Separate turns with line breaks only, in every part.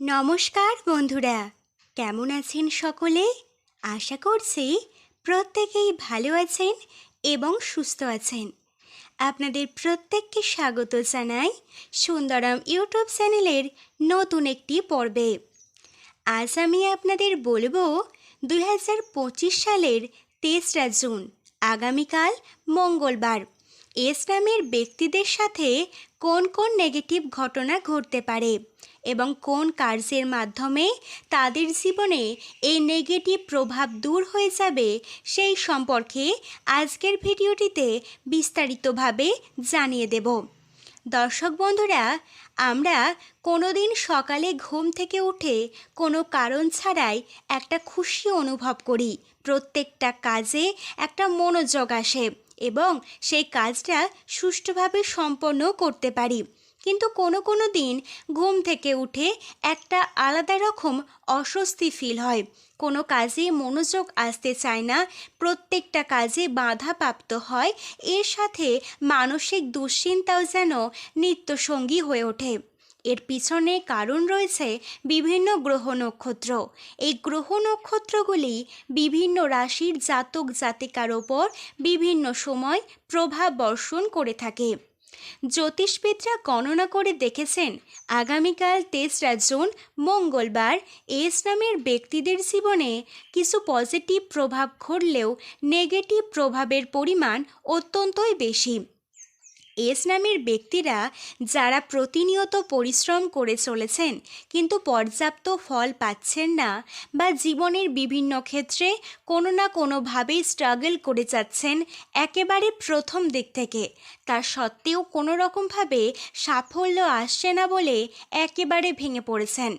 নমস্কার বন্ধুরা, কেমন আছেন সকলে? আশা করছি প্রত্যেকেই ভালো আছেন এবং সুস্থ আছেন। আপনাদের প্রত্যেককে স্বাগত জানাই সুন্দরম ইউটিউব চ্যানেলের নতুন একটি পর্বে। আজ আমি আপনাদের বলব দু হাজার পঁচিশ সালের তেসরা জুন, আগামীকাল মঙ্গলবার। এস নামের ব্যক্তিদের সাথে কোন কোন নেগেটিভ ঘটনা ঘটতে পারে? এবং কোন কার্যের মাধ্যমে তাদের জীবনে এই নেগেটিভ প্রভাব দূর হয়ে যাবে সেই সম্পর্কে আজকের ভিডিওটিতে বিস্তারিতভাবে জানিয়ে দেব। দর্শক বন্ধুরা, আমরা কোনো দিন সকালে ঘুম থেকে উঠে কোনো কারণ ছাড়াই একটা খুশি অনুভব করি। প্রত্যেকটা কাজে একটা মনোযোগ আসে এবং সেই কাজটা সুষ্ঠুভাবে সম্পন্ন করতে পারি। কিন্তু কোনো কোনো দিন ঘুম থেকে উঠে একটা আলাদা রকম অস্বস্তি ফিল হয়। কোনো কাজে মনোযোগ আসতে চায় না, প্রত্যেকটা কাজে বাধাপ্রাপ্ত হয়। এর সাথে মানসিক দুশ্চিন্তাও যেন নিত্যসঙ্গী হয়ে ওঠে। এর পিছনে কারণ রয়েছে বিভিন্ন গ্রহ নক্ষত্র। এই গ্রহ নক্ষত্রগুলি বিভিন্ন রাশির জাতক জাতিকার ওপর বিভিন্ন সময় প্রভাব বর্ষণ করে থাকে। জ্যোতিষবিদরা গণনা করে দেখেছেন, আগামীকাল তেসরা জুন, মঙ্গলবার এস নামের ব্যক্তিদের জীবনে কিছু পজিটিভ প্রভাব ঘটলেও নেগেটিভ প্রভাবের পরিমাণ অত্যন্তই বেশি। এস নামের ব্যক্তিরা যারা প্রতিনিয়ত পরিশ্রম করে চলেছেন, কিন্তু পর্যাপ্ত ফল পাচ্ছেন না বা জীবনের বিভিন্ন ক্ষেত্রে কোনো না কোনোভাবেই স্ট্রাগল করে যাচ্ছেন একেবারে প্রথম দিক থেকে। তা সত্ত্বেও কোনো রকমভাবে সাফল্য আসছে না বলে একেবারে ভেঙে পড়েছেন।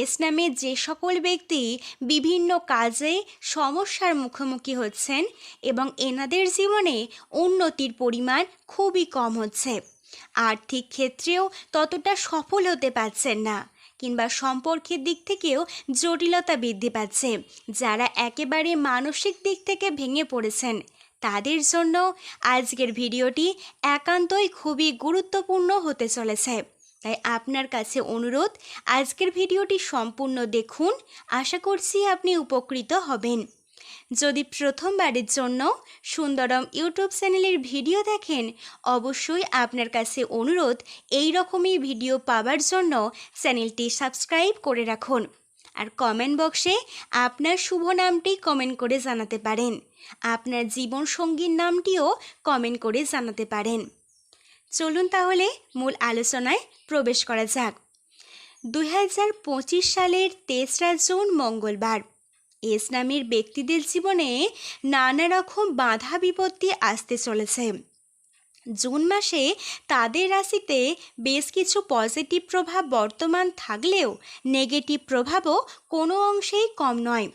এস নামে যে সকল ব্যক্তি বিভিন্ন কাজে সমস্যার মুখোমুখি হচ্ছেন এবং এনাদের জীবনে উন্নতির পরিমাণ খুবই কম হচ্ছে। আর্থিক ক্ষেত্রেও ততটা সফল হতে পারছেন না কিংবা সম্পর্কের দিক থেকেও জটিলতা বৃদ্ধি পাচ্ছে। যারা একেবারে মানসিক দিক থেকে ভেঙে পড়েছেন, তাদের জন্য আজকের ভিডিওটি একান্তই খুবই গুরুত্বপূর্ণ হতে চলেছে। তাই আপনার কাছে অনুরোধ, আজকের ভিডিওটি সম্পূর্ণ দেখুন। আশা করছি আপনি উপকৃত হবেন। যদি প্রথমবারের জন্য সুন্দরম ইউটিউব চ্যানেলের ভিডিও দেখেন, অবশ্যই আপনার কাছে অনুরোধ, এই রকমই ভিডিও পাওয়ার জন্য চ্যানেলটি সাবস্ক্রাইব করে রাখুন। আর কমেন্ট বক্সে আপনার শুভ নামটি কমেন্ট করে জানাতে পারেন। আপনার জীবন সঙ্গীর নামটিও কমেন্ট করে জানাতে পারেন। চলুন তাহলে মূল আলোচনায় প্রবেশ করা যাক। দু হাজার পঁচিশ সালের তেসরা জুন মঙ্গলবার, এস নামের ব্যক্তিদের জীবনে নানা রকম বাধা বিপত্তি আসতে চলেছে। জুন মাসে তাদের রাশিতে বেশ কিছু পজিটিভ প্রভাব বর্তমান থাকলেও নেগেটিভ প্রভাবও কোনো অংশেই কম নয়।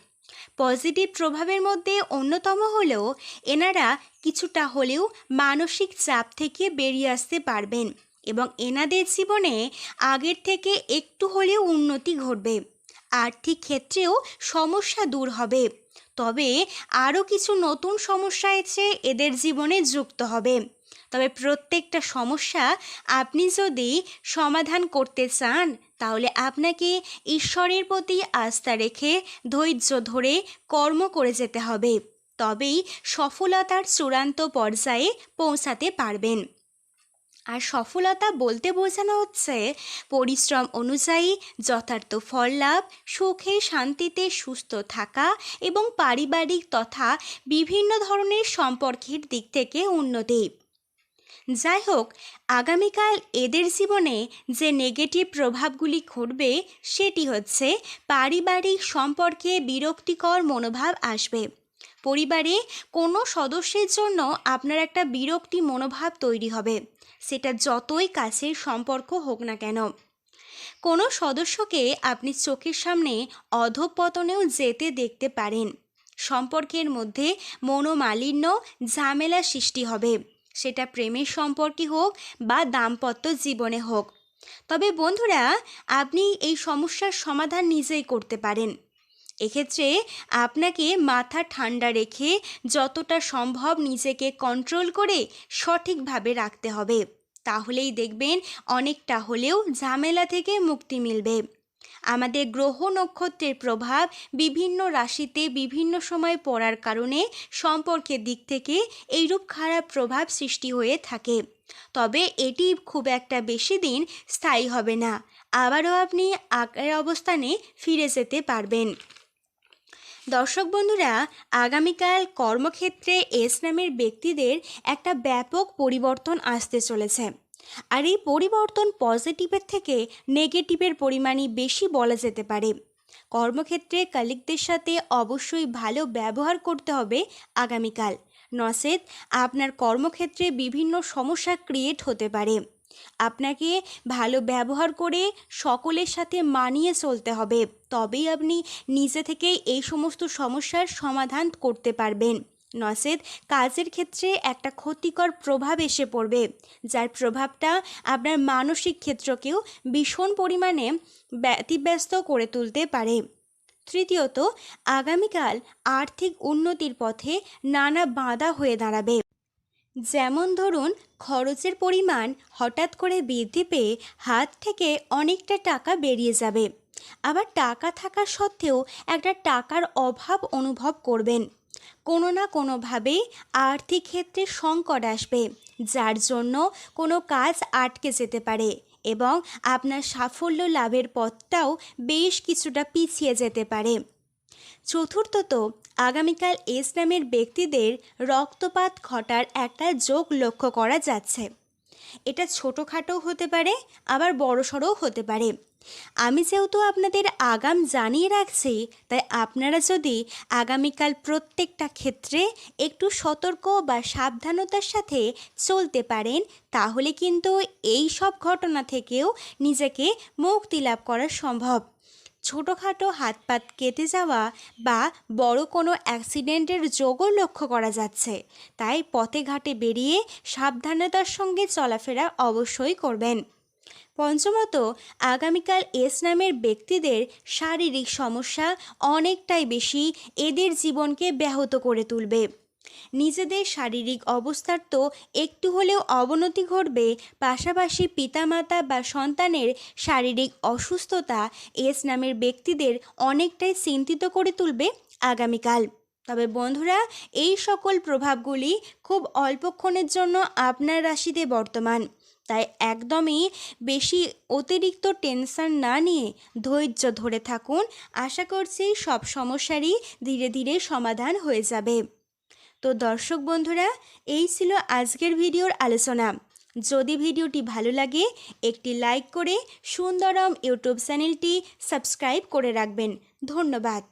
পজিটিভ প্রভাবের মধ্যে অন্যতম হলেও এনারা কিছুটা হলেও মানসিক চাপ থেকে বেরিয়ে আসতে পারবেন এবং এনাদের জীবনে আগের থেকে একটু হলেও উন্নতি ঘটবে। আর্থিক ক্ষেত্রেও সমস্যা দূর হবে। তবে আরও কিছু নতুন সমস্যা এসে এদের জীবনে যুক্ত হবে। তবে প্রত্যেকটা সমস্যা আপনি যদি সমাধান করতে চান, তাহলে আপনাকে ঈশ্বরের প্রতি আস্থা রেখে ধৈর্য ধরে কর্ম করে যেতে হবে। তবেই সফলতার চূড়ান্ত পর্যায়ে পৌঁছাতে পারবেন। আর সফলতা বলতে বোঝানো হচ্ছে, পরিশ্রম অনুযায়ী যথার্থ ফল লাভ, সুখে শান্তিতে সুস্থ থাকা এবং পারিবারিক তথা বিভিন্ন ধরনের সম্পর্কের দিক থেকে উন্নতি। যাই হোক আগামীকাল এদের জীবনে যে নেগেটিভ প্রভাবগুলি ঘটবে, সেটি হচ্ছে পারিবারিক সম্পর্কে বিরক্তিকর মনোভাব আসবে। পরিবারে কোনো সদস্যের জন্য আপনার একটা বিরক্তি মনোভাব তৈরি হবে। সেটা যতই কাছের সম্পর্ক হোক না কেন। কোনো সদস্যকে আপনি চোখের সামনে অধপতনেও যেতে দেখতে পারেন। সম্পর্কের মধ্যে মনোমালিন্য, ঝামেলা সৃষ্টি হবে। সেটা প্রেমের সম্পর্কে হোক বা দাম্পত্য জীবনে হোক। তবে বন্ধুরা, আপনি এই সমস্যার সমাধান নিজেই করতে পারেন। এক্ষেত্রে আপনাকে মাথা ঠান্ডা রেখে যতটা সম্ভব নিজেকে কন্ট্রোল করে সঠিকভাবে রাখতে হবে। তাহলেই দেখবেন অনেকটা হলেও ঝামেলা থেকে মুক্তি মিলবে। আমাদের গ্রহ নক্ষত্রের প্রভাব বিভিন্ন রাশিতে বিভিন্ন সময় পড়ার কারণে সম্পর্কের দিক থেকে এইরূপ খারাপ প্রভাব সৃষ্টি হয়ে থাকে। তবে এটি খুব একটা বেশি দিন স্থায়ী হবে না। আবারও আপনি আগের অবস্থানে ফিরে যেতে পারবেন। দর্শক বন্ধুরা, আগামীকাল কর্মক্ষেত্রে এস নামের ব্যক্তিদের একটা ব্যাপক পরিবর্তন আসতে চলেছে। আর এই পরিবর্তন পজিটিভের থেকে নেগেটিভের পরিমাণই বেশি বলা যেতে পারে। কর্মক্ষেত্রে কালিকদের সাথে অবশ্যই ভালো ব্যবহার করতে হবে আগামীকাল। নচেত আপনার কর্মক্ষেত্রে বিভিন্ন সমস্যা ক্রিয়েট হতে পারে। আপনাকে ভালো ব্যবহার করে সকলের সাথে মানিয়ে চলতে হবে। তবেই আপনি নিজে থেকে এই সমস্ত সমস্যার সমাধান করতে পারবেন। নচেত কাজের ক্ষেত্রে একটা ক্ষতিকর প্রভাব এসে পড়বে, যার প্রভাবটা আপনার মানসিক ক্ষেত্রকেও ভীষণ পরিমাণে ব্যতিব্যস্ত করে তুলতে পারে। তৃতীয়ত, আগামীকাল আর্থিক উন্নতির পথে নানা বাধা হয়ে দাঁড়াবে। যেমন ধরুন, খরচের পরিমাণ হঠাৎ করে বৃদ্ধি পেয়ে হাত থেকে অনেকটা টাকা বেরিয়ে যাবে। আবার টাকা থাকা সত্ত্বেও একটা টাকার অভাব অনুভব করবেন। কোনো না কোনোভাবে আর্থিক ক্ষেত্রে সংকট আসবে, যার জন্য কোনো কাজ আটকে যেতে পারে এবং আপনার সাফল্য লাভের পথটাও বেশ কিছুটা পিছিয়ে যেতে পারে। চতুর্থত, আগামীকাল এস নামের ব্যক্তিদের রক্তপাত ঘটার একটা যোগ লক্ষ্য করা যাচ্ছে। এটা ছোটোখাটো হতে পারে, আবার বড়সড়ও হতে পারে। আমি যেহেতু আপনাদের আগাম জানিয়ে রাখছি, তাই আপনারা যদি আগামীকাল প্রত্যেকটা ক্ষেত্রে একটু সতর্ক বা সাবধানতার সাথে চলতে পারেন, তাহলে কিন্তু এই সব ঘটনা থেকেও নিজেকে মুক্তি লাভ করা সম্ভব। ছোটোখাটো হাত পাত কেটে যাওয়া বা বড় কোনো অ্যাক্সিডেন্টের যোগও লক্ষ্য করা যাচ্ছে। তাই পথে ঘাটে বেরিয়ে সাবধানতার সঙ্গে চলাফেরা অবশ্যই করবেন। পঞ্চমত, আগামীকাল এস নামের ব্যক্তিদের শারীরিক সমস্যা অনেকটাই বেশি এদের জীবনকে ব্যাহত করে তুলবে। নিজেদের শারীরিক অবস্থার তো একটু হলেও অবনতি ঘটবে, পাশাপাশি পিতামাতা বা সন্তানের শারীরিক অসুস্থতা এস নামের ব্যক্তিদের অনেকটাই চিন্তিত করে তুলবে আগামীকাল। তবে বন্ধুরা, এই সকল প্রভাবগুলি খুব অল্পক্ষণের জন্য আপনার রাশিতে বর্তমান। তাই একদমই বেশি অতিরিক্ত টেনশন না নিয়ে ধৈর্য ধরে থাকুন। আশা করছি সব সমস্যারই ধীরে ধীরে সমাধান হয়ে যাবে। তো দর্শক বন্ধুরা, এই ছিল আজকের ভিডিওর আলোচনা। যদি ভিডিওটি ভালো লাগে, একটি লাইক করে সুন্দরম ইউটিউব চ্যানেলটি সাবস্ক্রাইব করে রাখবেন। ধন্যবাদ।